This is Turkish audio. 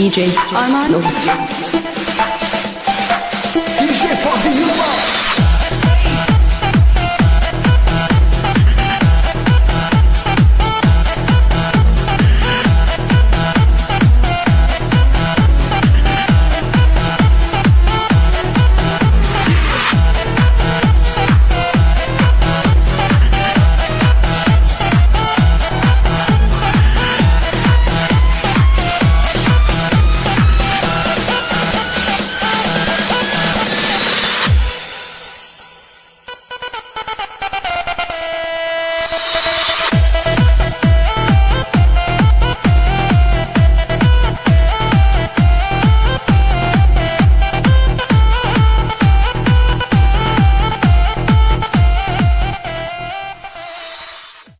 DJ Arman Olur. DJ Fatih Yılmaz.